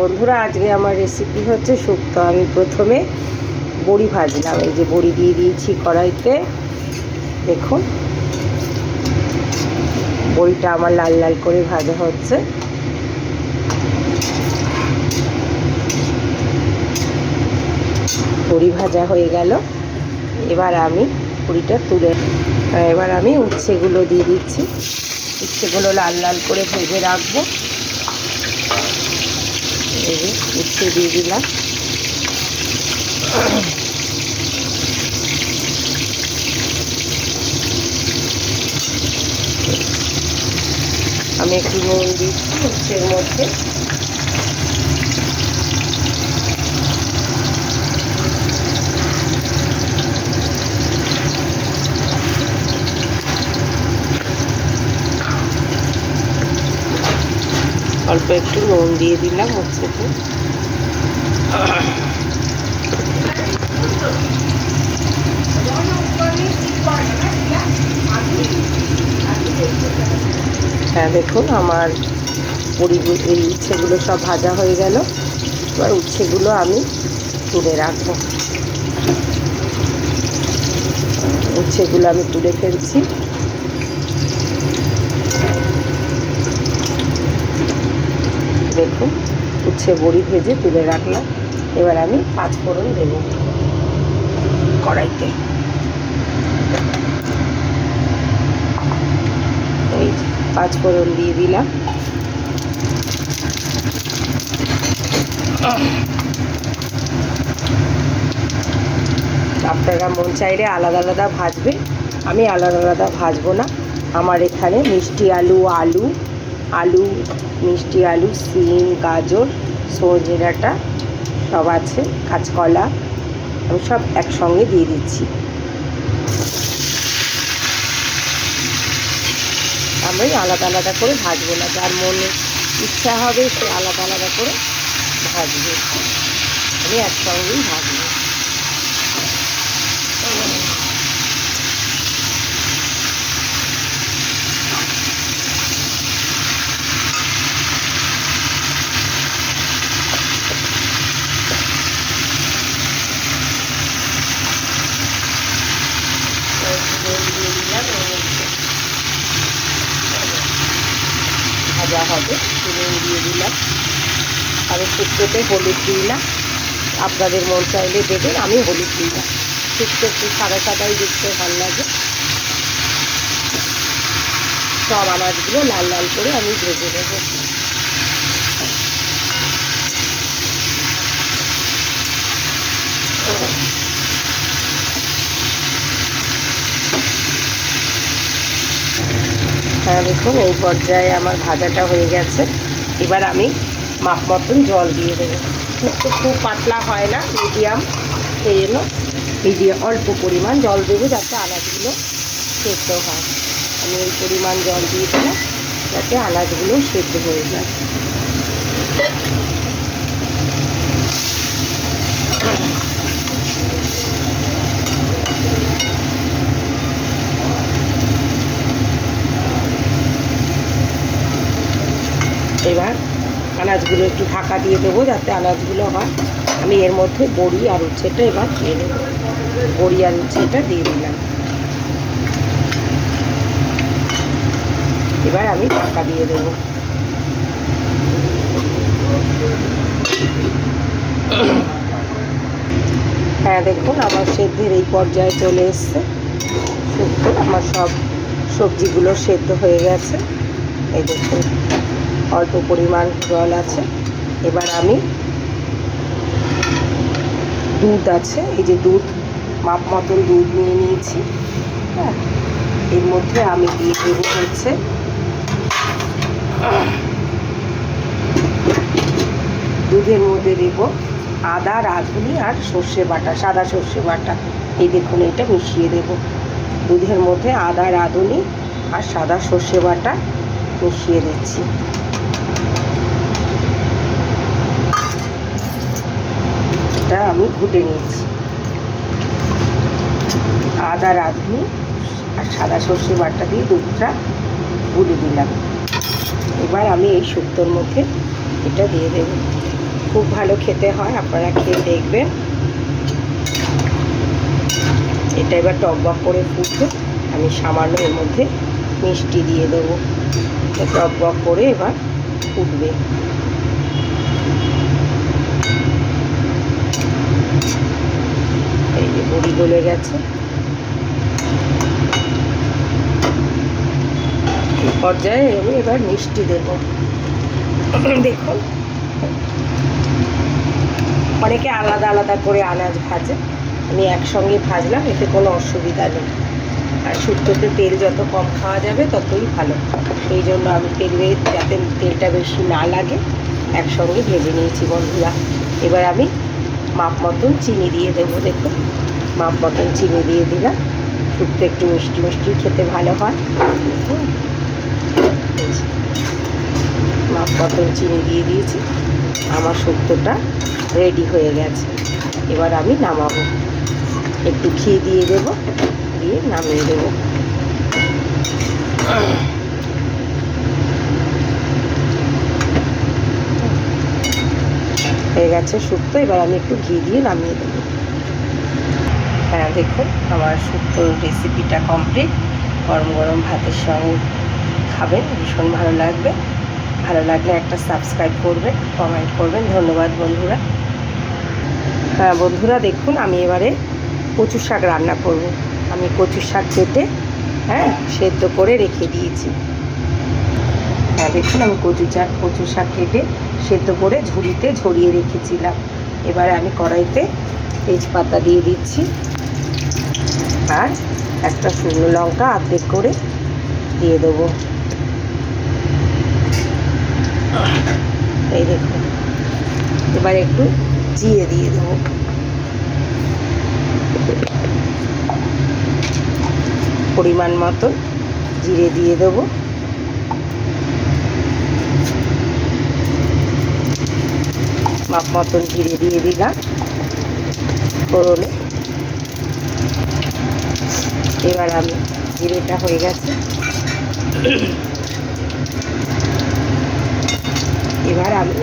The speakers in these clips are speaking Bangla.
বন্ধুরা, আজকে আমার রেসিপি হচ্ছে শুক্তো। আমি প্রথমে বড়ি ভাজলাম। এই যে বড়ি দিয়ে দিয়েছি কড়াইতে। দেখুন, বড়িটা আমার লাল লাল করে ভাজা হচ্ছে। বড়ি ভাজা হয়ে গেল। এবার আমি বড়িটা তুলে এবার আমি উচ্ছেগুলো দিয়ে দিচ্ছি। উচ্ছেগুলো লাল লাল করে ভেজে রাখব। এই যে দিয়ে দিলাম। আমি একটু নুন দিচ্ছি উচ্ছের মধ্যে অল্প একটু নুন দিয়ে দিলাম উচ্ছেতে হ্যাঁ দেখুন আমার পরিগুলো এই উচ্ছেগুলো সব ভাজা হয়ে গেল। এবার উচ্ছেগুলো আমি তুলে রাখব। উচ্ছেগুলো আমি তুলে ফেলছি। দেখুন উচ্ছে বড়ি ভেজে তুলে রাখলাম। এবার আমি পাঁচ ফোড়ন দেব কড়াইতে। এই পাঁচ ফোড়ন দিয়ে দিলাম। আপনারা মন চাইলে আলাদা আলাদা ভাজবে আমি আলাদা আলাদা ভাজবো না। আমার এখানে মিষ্টি আলু আলু আলু, মিষ্টি আলু সিম গাজর, সজনে ডাঁটা, সব আছে, কাঁচকলা, আমি সব একসঙ্গে দিয়ে দিচ্ছি। আমি আলাদা আলাদা করে ভাজবো না, যার মনে ইচ্ছা হবে সে আলাদা আলাদা করে ভাজবে। আমি একসঙ্গেই ভাজবো ভাজা হবে নুন দিয়ে দিলাম। আমি শুক্তোতে হলুদ দিই না আপনাদের মন চাইলে দেবেন আমি হলুদ দিই না শুক্তো একটু সাদা সাদাই দেখতে ভালো লাগে। সব আনাজগুলো লাল লাল করে আমি ভেজে হ্যাঁ দেখুন, এই পর্যায়ে আমার ভাজাটা হয়ে গেছে। এবার আমি মাপ মতন জল দিয়ে দেবো। তো খুব পাতলা হয় না মিডিয়াম সেই জন্য মিডিয়াম অল্প পরিমাণ জল দেবো যাতে আনাজগুলো সেদ্ধ হয়। আমি এই পরিমাণ জল দিয়ে দেবো যাতে আনাজগুলো সেদ্ধ হয়ে যায় এবার আনাজগুলো একটু ঢাকা দিয়ে দেবো যাতে আনাজগুলো হয়। আমি এর মধ্যে বড়ি আর উচ্ছেটা এবার দিয়ে দেবো। বড়ি আর উচ্ছেটা দিয়ে দিলাম। এবার আমি ঢাকা দিয়ে দেবো। হ্যাঁ দেখুন আমার সেদ্ধের এই পর্যায়ে চলে এসছে। শুক্তো আমার সব সবজিগুলো সেদ্ধ হয়ে গেছে। এই দেখুন। অল্প পরিমাণ জল আছে। এবার আমি দুধ আছে, এই যে দুধ, মাপ মতন দুধ নিয়ে নিয়েছি। হ্যাঁ এর মধ্যে আমি দিয়ে দেবো হচ্ছে দুধের মধ্যে দেবো আদা, রাঁধুনি আর সর্ষে বাটা, সাদা সর্ষে বাটা। এই দেখুন, এটা মিশিয়ে দেবো। দুধের মধ্যে আদা, রাঁধুনি আর সাদা সর্ষে বাটা মিশিয়ে দিচ্ছি। এটা আমি ঘুটে নিয়েছি। আদা, রাঁধুনি আর সাদা সর্ষে বাটা দিয়ে দুধটা গুলে দিলাম। এবার আমি এই শুক্তোর মধ্যে এটা দিয়ে দেবো। খুব ভালো খেতে হয়, আপনারা খেয়ে দেখবেন। এটা এবার টকবক করে ফুটবে। আমি সামান্য এর মধ্যে মিষ্টি দিয়ে দেবো। টকবক করে এবার ফুটবে। যে বড়ি গলে গেছে। পর্যায়ে আমি এবার মিষ্টি দেবো। দেখুন। অনেকে আলাদা আলাদা করে আনাজ ভাজে। আমি একসঙ্গে ভাজলাম, এতে কোনো অসুবিধা নেই। আর শুক্তোতে তেল যত কম খাওয়া যাবে, ততই ভালো। সেই জন্য আমি তেলে যাতে তেলটা বেশি না লাগে, একসঙ্গে ভেজে নিয়েছি বন্ধুরা। এবার আমি মাপ মতন চিনি দিয়ে দেবো, দেখুন। মাপ মতন চিনি দিয়ে দিলাম। শুক্তো একটু মিষ্টি মিষ্টি খেতে ভালো হয়। মাপ মতন চিনি দিয়ে দিয়েছি। আমার শুক্তোটা রেডি হয়ে গেছে। এবার আমি নামাবো। একটু ঘি দিয়ে দেব। দিয়ে নামিয়ে দেব। হয়ে গেছে শুক্তো। এবার আমি একটু ঘি দিয়ে নামিয়ে দেবো। হ্যাঁ দেখুন, আমার শুক্তোর রেসিপিটা কমপ্লিট গরম গরম ভাতের সঙ্গে খাবেন, ভীষণ ভালো লাগবে। ভালো লাগলে একটা সাবস্ক্রাইব করবেন কমেন্ট করবেন। ধন্যবাদ বন্ধুরা। হ্যাঁ বন্ধুরা, দেখুন, আমি এবারে কচু শাক রান্না করব। আমি কচু শাক কেটে হ্যাঁ সেদ্ধ করে রেখে দিয়েছি। হ্যাঁ দেখুন, আমি কচু শাক কচু শাক কেটে সেদ্ধ করে ঝুড়িতে ঝরিয়ে রেখেছিলাম। এবারে আমি কড়াইতে তেজপাতা দিয়ে দিচ্ছি। আর একটা শুকনো লঙ্কা আর্ধেক করে দিয়ে দেবো। এই দেখুন এবার একটু জিরে দিয়ে দেবো। পরিমাণ মতো জিরে দিয়ে দেবো। মাপ মতন জিরে দিয়ে দিলাম। ফোড়নে এবার আমি জিরেটা হয়ে গেছে। এবার আমি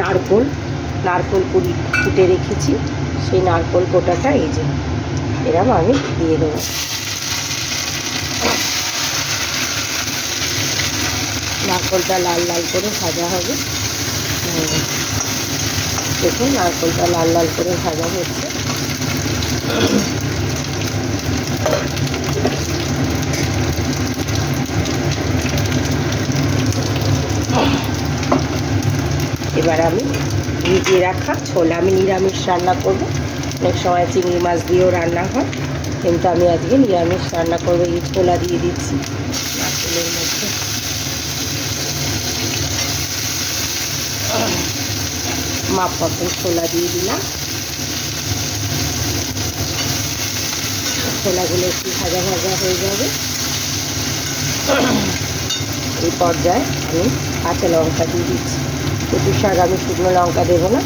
নারকোল নারকোল কুড়ি ফুটে রেখেছি। সেই নারকোল কোটাটা এই যে এরম আমি দিয়ে দেবো। নারকোলটা লাল লাল করে ভাজা হবে। দেখুন, নারকোলটা লাল লাল করে ভাজা হচ্ছে। এবার আমি ভিজিয়ে রাখা ছোলা। আমি নিরামিষ রান্না করব। অনেক সময় চিংড়ি মাছ দিয়েও রান্না হয়। কিন্তু আমি আজকে নিরামিষ রান্না করব। এই ছোলা দিয়ে দিচ্ছি। নারকেলের মধ্যে। মাপ মতন ছোলা দিয়ে দিলাম। ছোলাগুলো একটু ভাজা ভাজা হয়ে যাবে। এই পর্যায়ে আমি কাঁচা লঙ্কা দিয়ে দিচ্ছি। কচু শাক আমি শুকনো লঙ্কা দেবো না।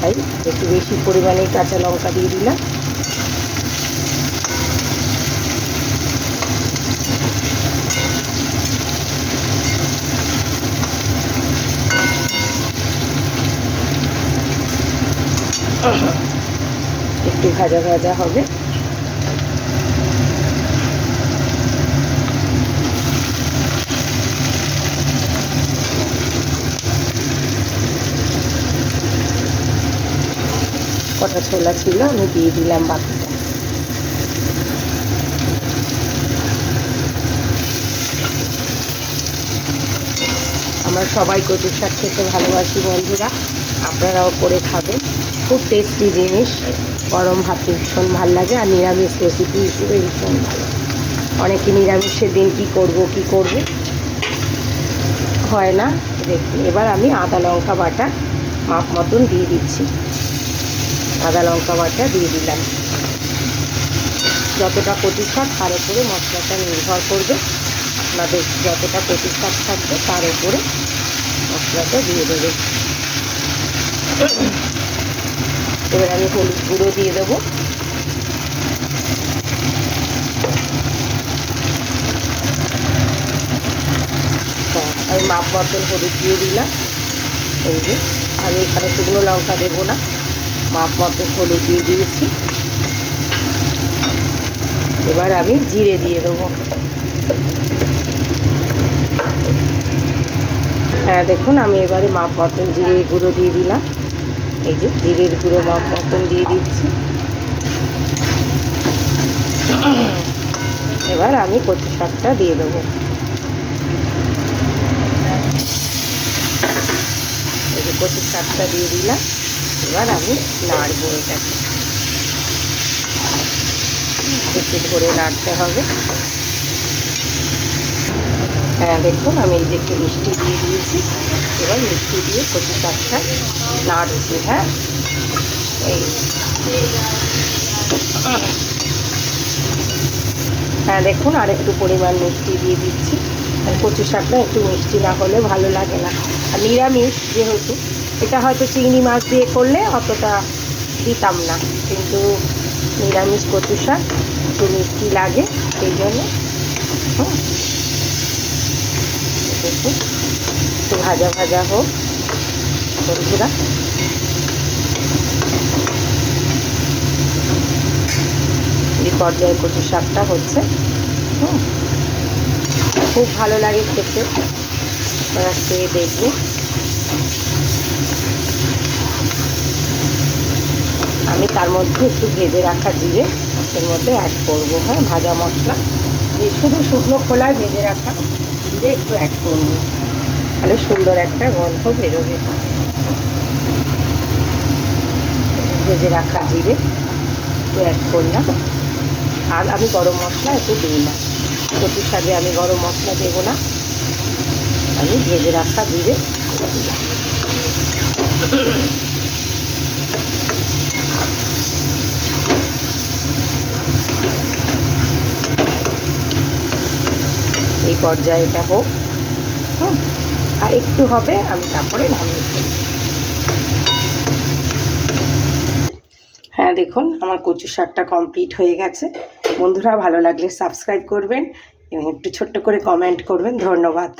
তাই একটু বেশি পরিমাণে কাঁচা লঙ্কা দিয়ে দিলাম। একটু ভাজা ভাজা হবে। কটা ছোলা ছিল, আমি দিয়ে দিলাম বাকিটা আমরা সবাই কচুর শাক খেতে ভালোবাসি, বন্ধুরা। আপনারাও করে খাবেন। খুব টেস্টি জিনিস। গরম ভাতে ভীষণ ভালো লাগে আর নিরামিষ রেসিপি হিসেবে ভীষণ ভালো। অনেকে নিরামিষের দিন কি করব কি করব? হয় না? দেখুন, এবার আমি আদা, লঙ্কা, বাটা, মাপ মতন দিয়ে দিচ্ছি। আদা লঙ্কা বাটা দিয়ে দিলাম। যতটা কচু শাক তার উপরে মশলাটা নির্ভর করবে। আপনাদের যতটা কচু শাক থাকবে, তার উপরে মশলাটা দিয়ে দেবে। এবার আমি হলুদ গুঁড়ো দিয়ে দেবো। আমি মাপ মতন হলুদ দিয়ে দিলাম। এই যে, আমি এখানে শুকনো লঙ্কা দেবো না। মাপ হলুদ দিয়ে দিয়েছি। এবার আমি জিরে দিয়ে দেবো। হ্যাঁ দেখুন, আমি এবারে মাপ মতন জিরে গুঁড়ো দিয়ে দিলাম। এই যে জিরের গুঁড়ো মাপ মতন দিয়ে দিচ্ছি। এবার আমি কচু শাকটা দিয়ে দেবো। এই যে কচু শাকটা দিয়ে দিলাম। এবার আমি নাড়বো এটাকে। একটু ধরে নাড়তে হবে। হ্যাঁ দেখুন, আমি এই যে একটু মিষ্টি দিয়ে দিয়েছি। এবার মিষ্টি দিয়ে কচু শাকটা নাড়ছি হ্যাঁ? এই। হ্যাঁ দেখুন, আর একটু পরিমাণ মিষ্টি দিয়ে দিচ্ছি। আর কচু শাকটা একটু মিষ্টি না হলে ভালো লাগে না। আর নিরামিষ যেহেতু এটা হয়তো চিংড়ি মাছ দিয়ে করলে অতটা দিতাম না। কিন্তু নিরামিষ কচু শাক একটু মিষ্টি লাগে সেই জন্য। একটু ভাজা ভাজা হোক, বন্ধুরা। এই পর্যায়ে কচু শাকটা হচ্ছে খুব ভালো লাগে খেতে। দেখবে। আমি তার মধ্যে একটু ভেজে রাখা জিরে, এর মধ্যে অ্যাড করব হ্যাঁ ভাজা মশলা। শুধু শুকনো খোলায় ভেজে রাখা জিরে একটু অ্যাড করব। তাহলে সুন্দর একটা গন্ধ বেরোবে। ভেজে রাখা জিরে একটু অ্যাড করলাম। আর আমি গরম মশলা একটু দিই না। কচুর শাকে আমি গরম মশলা দেবো না। আমি ভেজে রাখা জিরে। দিলাম এই পর্যায়েটা হোক। হুম। আর একটু হবে, আমি তারপরে নামিয়ে হ্যাঁ দেখুন, আমার কচু শাকটা কমপ্লিট হয়ে গেছে। বন্ধুরা, ভালো লাগলে সাবস্ক্রাইব করবেন এবং একটু ছোট্ট করে কমেন্ট করবেন। ধন্যবাদ।